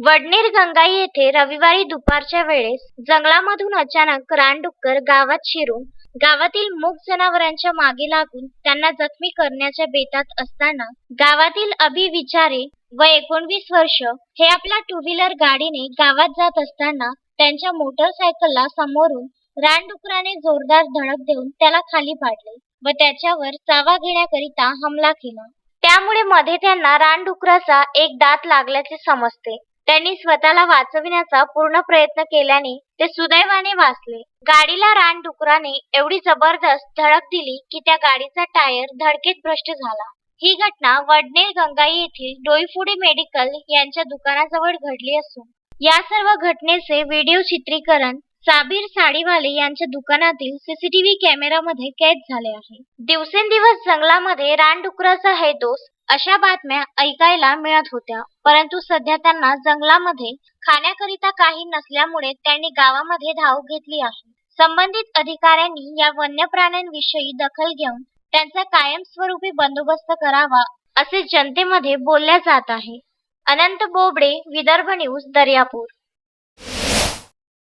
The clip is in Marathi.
वडनेर गंगाई येथे रविवारी दुपारच्या वेळेस जंगलामधून अचानक रानडुक्कर गावात शिरून गावातील मूक जनावरांच्या मागे लागून त्यांना जखमी करण्याच्या बेतात असताना गावातील अभिविचारे व एकोणवीस वर्ष हे आपल्या टू व्हीलर गाडीने गावात जात असताना त्यांच्या मोटरसायकलला समोरून रानडुकराने जोरदार धडक देऊन त्याला खाली पाडले व त्याच्यावर चावा घेण्याकरिता हमला केला. त्यामुळे मध्ये त्यांना रानडुकराचा एक दात लागल्याचे समजते. त्यांनी स्वतःला वाचविण्याचा पूर्ण प्रयत्न केल्याने ते सुदैवाने वाचले. गाडीला रानडुकराने एवढी जबरदस्त धडक दिली की त्या गाडीचा टायर धडकेत भ्रष्ट झाला. ही घटना वडनेर गंगाई येथील डोईफुडे मेडिकल यांच्या दुकानाजवळ घडली असून या सर्व घटनेचे व्हिडिओ चित्रीकरण साबीर साडीवाले यांच्या दुकानातील सीसीटीव्ही कॅमेरामध्ये कैद झाले आहे. दिवसेंदिवस जंगलामध्ये रानडुकराचा हे दोष अशा बातम्या ऐकायला मिळत होत्या परंतु सध्या त्यांना जंगलामध्ये खाण्याकरिता काही नसल्यामुळे त्यांनी गावामध्ये धाव घेतली आहे. संबंधित अधिकाऱ्यांनी या वन्य प्राण्यांविषयी दखल घेऊन त्यांचा कायमस्वरूपी बंदोबस्त करावा असे जनतेमध्ये बोलल्या जात आहे. अनंत बोबडे विदर्भ न्यूज दर्यापूर.